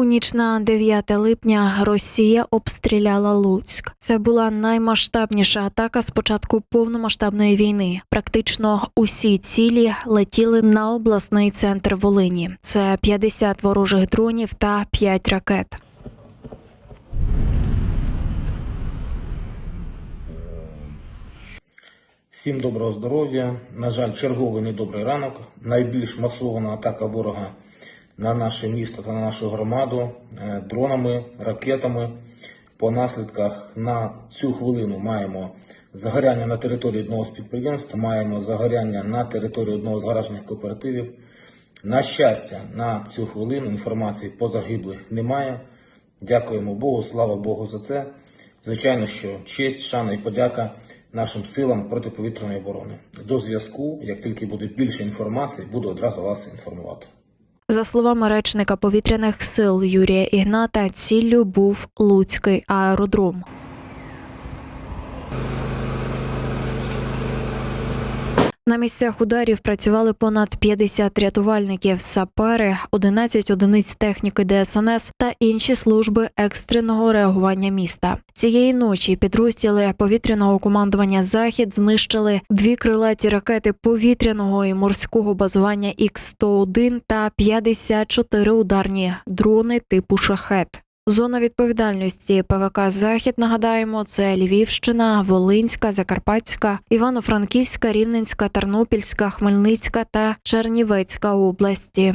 У ніч на 9 липня Росія обстріляла Луцьк. Це була наймасштабніша атака з початку повномасштабної війни. Практично усі цілі летіли на обласний центр Волині. Це 50 ворожих дронів та 5 ракет. Всім доброго здоров'я. На жаль, черговий недобрий ранок. Найбільш масована атака ворога на наше місто та на нашу громаду е, дронами, ракетами. По наслідках на цю хвилину маємо загоряння на території одного з підприємств, маємо загоряння на території одного з гаражних кооперативів. На щастя, на цю хвилину інформації по загиблих немає. Дякуємо Богу, слава Богу за це. Звичайно, що честь, шана і подяка нашим силам протиповітряної оборони. До зв'язку, як тільки буде більше інформації, буду одразу вас інформувати. За словами речника повітряних сил Юрія Ігната, ціллю був Луцький аеродром. На місцях ударів працювали понад 50 рятувальників, сапери, 11 одиниць техніки ДСНС та інші служби екстреного реагування міста. Цієї ночі підрозділи повітряного командування Захід знищили дві крилаті ракети повітряного і морського базування Х-101 та 54 ударні дрони типу шахет. Зона відповідальності ПВК Захід нагадаємо, це Львівщина, Волинська, Закарпатська, Івано-Франківська, Рівненська, Тернопільська, Хмельницька та Чернівецька області.